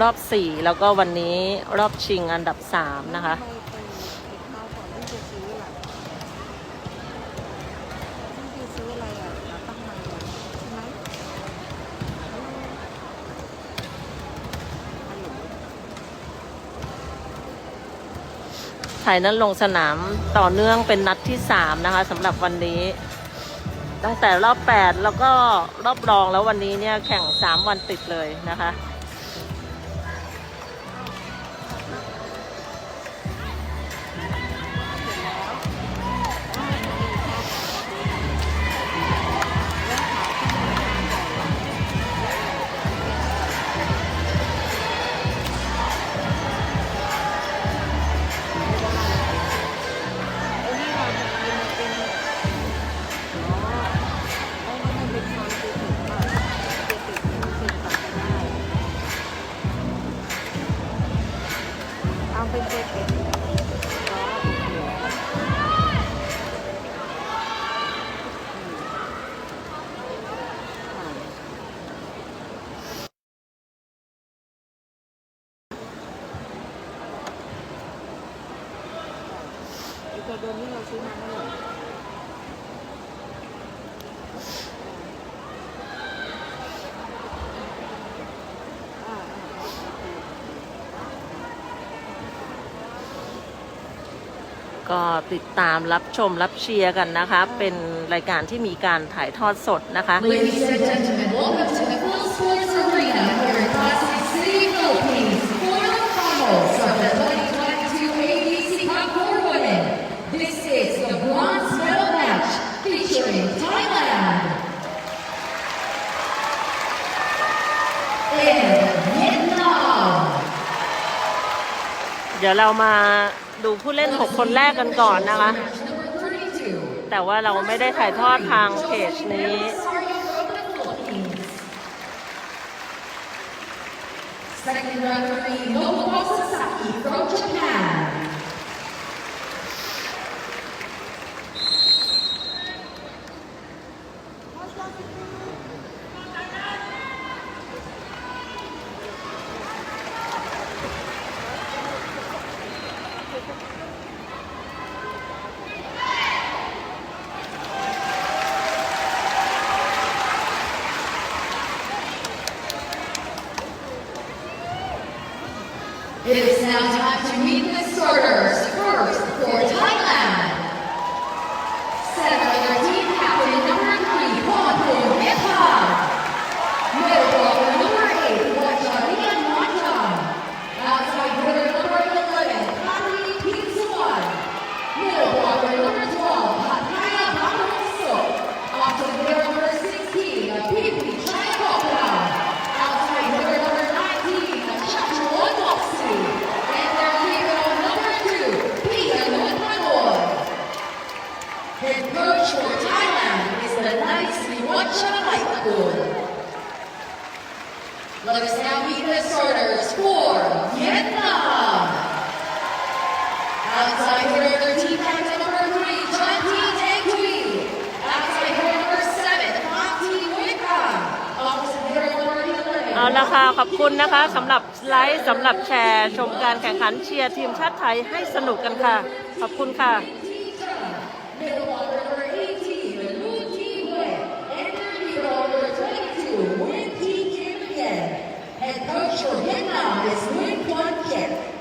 รอบ 4 แล้วก็วันนี้รอบชิงอันดับ 3 นะคะไปไปไปข้าวก่อนะซื้ออะถ่าตั้งมาใช่ไหมฮัลโหลไทยนั้นลงสนามต่อเนื่องเป็นนัดที่ 3 นะคะสำหรับวันนี้ตั้งแต่รอบ 8 แล้วก็รอบรองแล้ววันนี้เนี่ยแข่ง 3 วันติดเลยนะคะ เอาเป็นเป็นเป็นอ๋อโอเคอืมไอ้ตัวเดิมที่เราซื้อมาเท่าไหร่ อ่าอ่าอ่าโอเค ก็ติดตามรับชมรับเชียร์กันนะคะ เป็นรายการที่มีการถ่ายทอดสดนะคะ Ladies and gentlemen, welcome to the Full Sports Arena here in Plastic City, Philippines ดี๋ยวเรามาดูผู้เล่น 6 คนแรกกันก่อนนะคะ แต่ว่าเราไม่ได้ถ่ายทอดทางเพจนี้ Second runner, Nobuo Sasaki from Japan. It is now time to meet the starters. Watchalaikun. Let us now meet the starters for Vietnam. Outside hitter, their team captain number three, John T. Tangui. Outside hitter number seven, Han T. Wickham. Opposite hitter number 11. เอาละค่ะขอบคุณนะคะสำหรับไลฟ์สำหรับแชร์ชมการแข่งขันเชียร์ทีมชาติไทยให้สนุกกันค่ะ ขอบคุณค่ะ Middle number 18, and Coach Johanna is doing one kick.